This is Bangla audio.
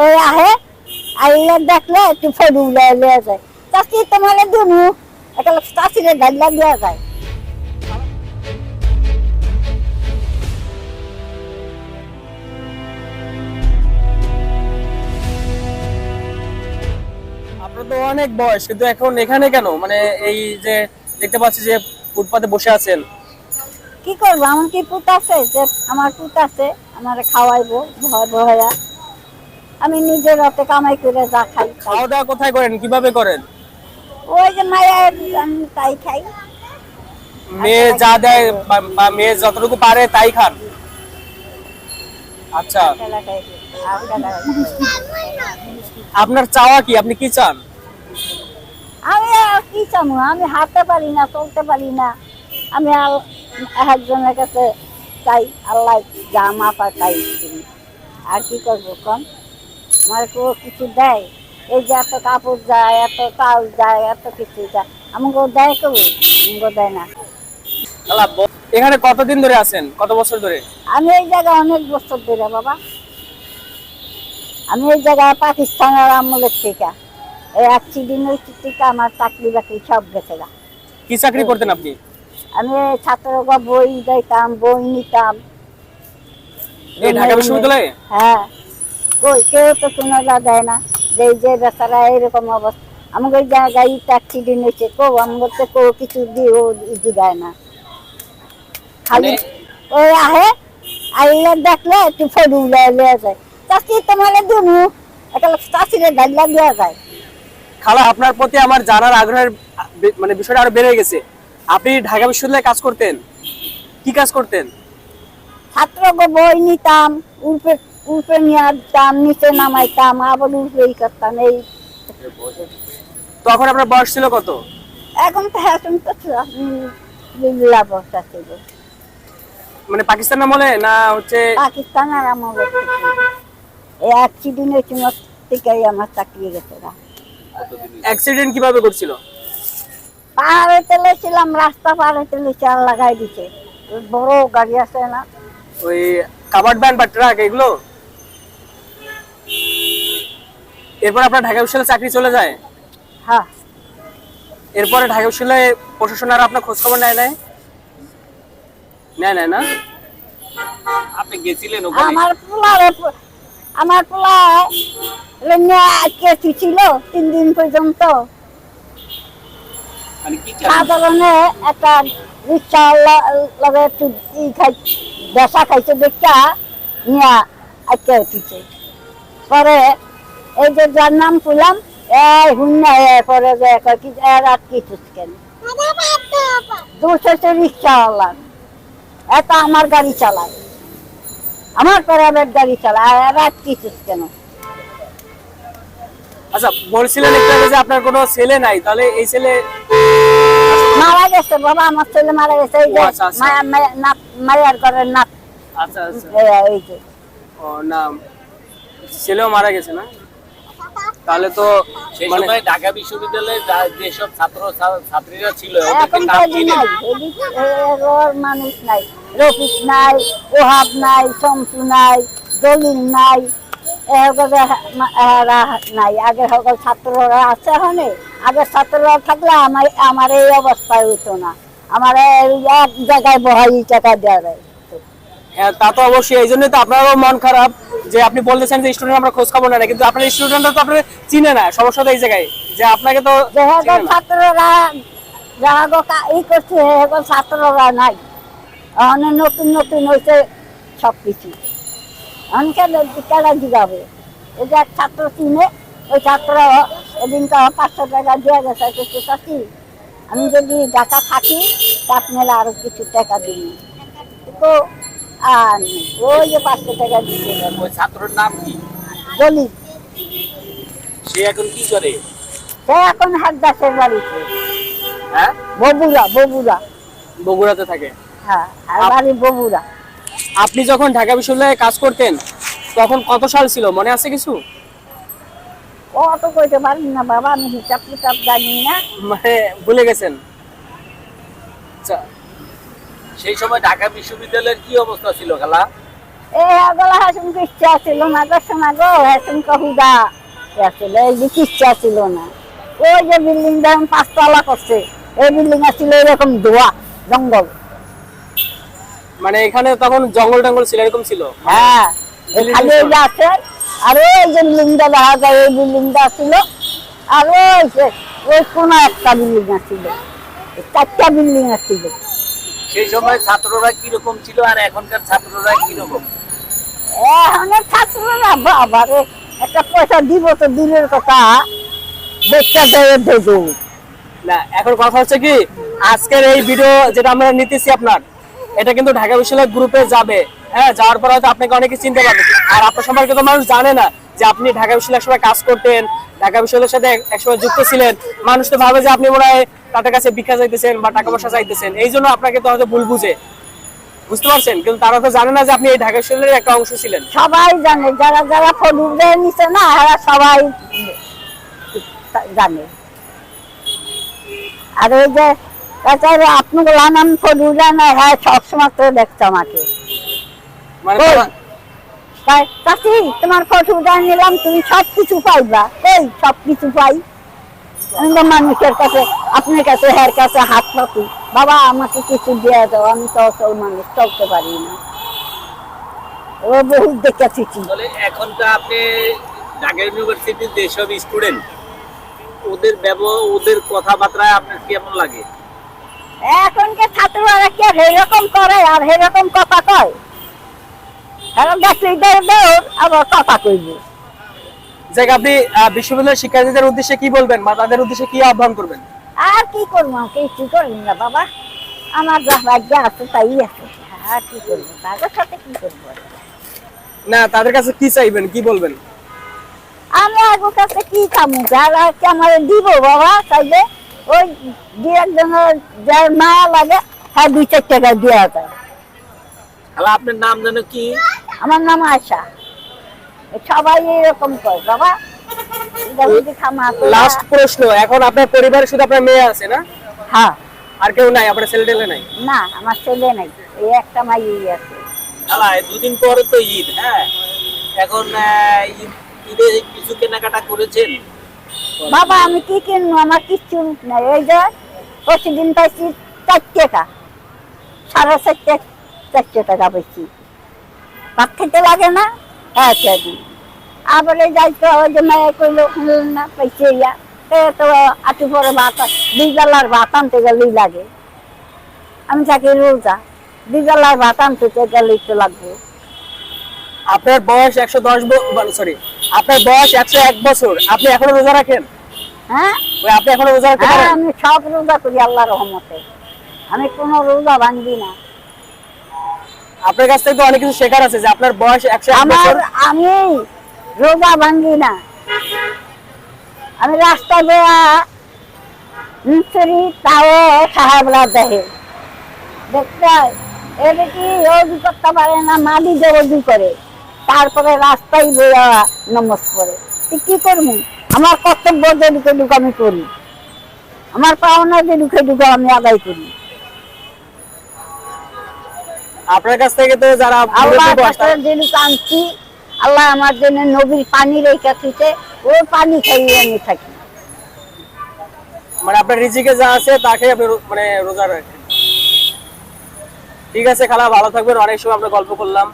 ওই আহে আইলে দেখলে একটু ফেরু লয়ে যায়। চাষি তোমার দুনু একটা চাষিরে গাইলা দেওয়া যায়। আপনার তো অনেক বয়স কিন্তু এখন এখানে কেন? মানে এই যে দেখতে পাচ্ছি যে ফুটপাতে বসে আছেন। কি করব? আমার কি পুত আছে? যে আমার পুত আছে আমার খাওয়াইবো ভয় ভয়া আমি নিজের হাতে কামাই করে যা খাই খাওয়া দাওয়া কোথায় করেন? কীভাবে করেন? ওই যে মায়ের আমি তাই খাই। মেয়ে যা দেয় বা- মেয়ে যতটুকু পারে তাই খান? আচ্ছা। আপনার চাওয়া কি? আপনি কি চান? আমি আর কি চান আমি হাঁটতে পারি না চলতে পারি না। আমি একজনের কাছে চাই আল্লাহ যা মাপা তাই আর কি করব কম আমার কেউ কিছু দেয়। এই যে এত কাপড় যায় এত চাল যায় এত কিছু যায় আমাকে দেয় কেউ আমাকে দেয় না। এখানে কতদিন ধরে আছেন? কত বছর ধরে? আমি এই জায়গায় অনেক বছর ধরে বাবা। আমি এই জায়গায় পাকিস্তানের আমলের থেকে। এই অ্যাক্সিডেন্ট হয়েছে থেকে আমার চাকরি বাকরি সব গেছে গা। কি চাকরি করতেন আপনি? আমি ছাত্ররা বই দিতাম বই নিতাম। ঢাকা বিশ্ববিদ্যালয়ে? হ্যাঁ। কই কেউ তো দেয় না যে যে বেচারা এরকম অবস্থা। আমাকে ওই জায়গায় অ্যাক্সিডেন্ট হয়েছে কেউ আমাকে তো কেউ কিছু দিয়ে ও জিগায় না। খালি মানে- ওই আহে আইলে দেখলে একটু ফেরু লয়ে যায়। চাষি তোমার দুনু একটা চাষিরে দেওয়া যায়। খালা আপনার প্রতি আমার জানার আগ্রহের মানে বিষয়টা আরও বেড়ে গেছে। আপনি ঢাকা বিশ্ববিদ্যালয়ে কাজ করতেন? কি কাজ করতেন? ছাত্র বই নিতাম উপরে নিয়ে আসতাম নিচে নামাইতাম আবার উপরে ই করতাম এই। তখন আপনার বয়স ছিল কত? এখন তো এখন তো বিল্লা অবস্থা ছিল। মানে পাকিস্তান আমলে না হচ্ছে পাকিস্তান আর আমার এই অ্যাক্সিডেন্টের সময় থেকেই আমার চাকরি গেছে গা। অ্যাক্সিডেন্ট কীভাবে করছিল? পার হইতে লেছিলাম রাস্তা পার হইতে লেছি আর লাগাই দিছে। বড় গাড়ি আছে না। ওই কাভার্ড ভ্যান বা ট্রাক এগুলো? এরপর আপনার ঢাকা বিশ্ববিদ্যালয়ে চাকরি চলে যায়? হ্যাঁ। এরপরে ঢাকা বিশ্ববিদ্যালয়ে প্রশাসন আর আপনার খোঁজ খবর নেয় নেয় নেয় নেয় না? আপনি গেছিলেন আমার পোলারে আমার পোলা আজকে ছিল? তিন দিন পর্যন্ত। মানে কি সাধারণে একটা রিক্সা লগে একটু ই খাই বেসা খাইছে দেখা নিয়া আজকে উঠিছে। পরে এই যে যার নাম এই হুন্না পরে কি এর আর কি কেন? দুশো রিক্সাওয়ালা এত আমার গাড়ি চালায়। আমার প্রাইভেট গাড়ি চালায় আর আর কি কেন? আচ্ছা বলছিলেন একটু যে আপনার কোনো ছেলে নাই তাহলে এই ছেলে মারা গেছে বাবা আমার ছেলে মারা গেছে এই যে আচ্ছা, আচ্ছা। মায়ার ঘরের নাত। আচ্ছা আচ্ছা। এই- যে। ও না ছেলেও মারা গেছে না? তাহলে তো সেই মানে সময় ঢাকা বিশ্ববিদ্যালয়ে যেসব ছাত্র ছাত্রীরা ছিল এখন নাই মানুষ নাই রফিক নাই ওহাব নাই শমসু নাই দলিল নাই নাই আগে সকল ছাত্ররা আছে ওখানে আগে ছাত্ররা থাকলে আমার আমার এই অবস্থায় হতো না আমার এক জায়গায় বহাই টাকা দেওয়া যায়। হ্যাঁ তা তো অবশ্যই এই জন্যই তো আপনারও মন খারাপ। যে আপনি বলতেছেন যে স্টুডেন্ট আমরা খোঁজ খবর না কিন্তু আপনার স্টুডেন্টরা তো আপনার চিনে না সমস্যা তো এই জায়গায়। যে আপনাকে তো ছাত্ররা যারা গো কা- ই করছে সকল ছাত্ররা নাই। অনেক নতুন নতুন হয়েছে সব কিছু অনেকে কেলা দিগাবে এই যে এক ছাত্র চিনে ওই ছাত্র এদিন তো পাঁচশো টাকা দিয়ে গেছে কিছু চাষি আমি যদি ঢাকা থাকি তা আপনারা আরও কিছু টাকা দিন তো আর ওই যে পাঁচশো টাকা গেল ওই ছাত্রের নাম কি? বলি সে এখন কি করে? সে এখন বাড়িতে হ্যাঁ? ববুরা ববুরা বগুড়াতে থাকে। হ্যাঁ আর বাড়ি ববুরা আপনি যখন ঢাকা বিশ্ববিদ্যালয়ে কাজ করতেন তখন কত সাল ছিল? মনে আছে কিছু? অত কইতে পারি না বাবা আমি হিসাব কিতাব জানি না। মানে ভুলে গেছেন। আচ্ছা সেই সময় ঢাকা বিশ্ববিদ্যালয়ের কি অবস্থা ছিল খালা? এ আগলা হাসুন কিচ্ছা ছিল না গো শোনা গো হাসুন কহুদা আসলে এই যে কিচ্ছা ছিল না। ওই যে বিল্ডিং যখন পাঁচতলা করছে এই বিল্ডিং ছিল এরকম ধোয়া জঙ্গল। মানে এখানে তখন জঙ্গল টঙ্গল ছিল এরকম ছিল? হ্যাঁ খালি এই যে আছে আর ওই যে বিল্ডিংটা দেখা যায় এই বিল্ডিংটা ছিল আর ওই যে ওই কোনো একটা বিল্ডিং আছিল চারটা বিল্ডিং আছিল সেই সময় ছাত্ররা কীরকম ছিল আর এখনকার ছাত্ররা কীরকম? অনেক ছাত্ররা বাবা রে একটা পয়সা দিব তো দূরের কথা বেচা দেবে দেবো। না এখন কথা হচ্ছে কি আজকের এই ভিডিও যেটা আমরা নিতেছি আপনার এটা কিন্তু ঢাকা বিশ্ববিদ্যালয় গ্রুপে যাবে। হ্যাঁ যাওয়ার পর হয়তো আপনাকে অনেকে চিনতে পারবে। আর আপনার সম্পর্কে তো মানুষ জানে না। যে আপনি ঢাকা বিশ্ববিদ্যালয়ের সময় কাজ করতেন ঢাকা বিশ্ববিদ্যালয়ের সাথে একসময় যুক্ত ছিলেন মানুষ তো ভাবে যে আপনি মনে হয় তাদের কাছে ভিক্ষা চাইতেছেন বা টাকা পয়সা চাইতেছেন। এই জন্য আপনাকে তো হয়তো ভুল বুঝে। বুঝতে পারছেন? কিন্তু তারা তো জানে না যে আপনি এই ঢাকা বিশ্ববিদ্যালয়ের একটা অংশ ছিলেন। সবাই জানে যারা যারা নিছে না এরা সবাই জানে। আর ওই যে তাছাড়া নাম ফটো জানে হ্যাঁ সবসময় তো দেখছে আমাকে। মানে তারা- তাই চাচি তোমার নিলাম তুমি সব কিছু পাইবা। এই সব কিছু পাই তো মানুষের কাছে আপনার কাছে হের কাছে হাত পাতি। বাবা আমাকে কিছু দিয়ে দাও আমি তো মানুষ চলতে পারি না। ও বহুত দেখেছি তাহলে এখনকার আপনি ঢাকা ইউনিভার্সিটির যেসব স্টুডেন্ট ওদের ব্যবহার ওদের কথাবার্তা আপনার কেমন লাগে? এখনকার ছাত্ররা কি এরকম করে আর এরকম কথা কয়? এখন দেখলেই দৌড় আবার কথা কইবে। যাক আপনি বিশ্ববিদ্যালয়ের শিক্ষার্থীদের উদ্দেশ্যে কি বলবেন বা তাদের উদ্দেশ্যে কি আহ্বান করবেন? আর কি করব? কিছু করি না বাবা। আমার যা ভাগ্য আছে তাই আছে। আর কি করব? তাদের সাথে কি করব? না তাদের কাছে কি চাইবেন? কি বলবেন? আমি আগের কাছে কি খামু যারা কি আমার দিব বাবা তাইলে ওই দু একজনের যার মায়া লাগে হ্যাঁ দুই চার টাকা দেওয়া যায়। তাহলে আপনার নাম যেন কি? আমার নাম আশা সবাই এরকম করে বাবা। লাস্ট প্রশ্ন এখন আপনার পরিবারে শুধু আপনার মেয়ে আছে না? হ্যাঁ। আর কেউ নাই আপনার ছেলে টেলে নাই? না আমার ছেলে নাই এই একটা মাই আছে। দুদিন পরে তো ঈদ হ্যাঁ? এখন আহ, ঈদ কিছু কেনাকাটা করেছেন? বাবা আমি কি কিনবো? আমার কিচ্ছু নাই এই যে প্রতিদিন পাইছি চার টাকা। সাড়ে চারটে চারটে টাকা পাইছি। ভাত খেতে লাগে না? দিন আবার এই যাইতে ওই যে মেয়ে কইলো না পাইছে ইয়া। এ তো আটু পরে ভাত দুই বেলার ভাত আনতে গেলেই লাগে। আমি থাকি রোজা। দুই বেলার ভাত আনতে গেলেই তো লাগবে। আপনার বয়স একশো দশ সরি আপনার বয়স একশো এক বছর। আপনি এখনও রোজা রাখেন? হ্যাঁ? আপনি এখনও রোজা রাখতে হ্যাঁ আমি সব রোজা করি আল্লাহ রহমতে। আমি কোনো রোজা ভাঙবি না। আপনার কাছ থেকে তো অনেক কিছু শেখার আছে যে আপনার বয়স একশো এক আমার আমি রোজা ভাঙবি না। আমি রাস্তা দেয়া নিচুরি তাও সাহাবরা দেখতে এটা কি অজু করতে পারে না মালি যে অজু করে। তারপরে রাস্তায় বেয়া নমস করে কি করব? আমার কর্তব্য যে ঢুকে ঢুকে আমি করি। আমার পাওনা যে ঢুকে ঢুকে আমি আদায় করি। আপনার কাছ থেকে তো যারা আল্লাহ আনছি। আমার জন্য নবীর পানি রেখে দিতে ওই পানি খাইয়ে আমি থাকি। মানে আপনার রিজিকে যা আছে তাকে আপনি মানে রোজা রাখেন। ঠিক আছে খালা ভালো থাকবেন। অনেক সময় আমরা গল্প করলাম।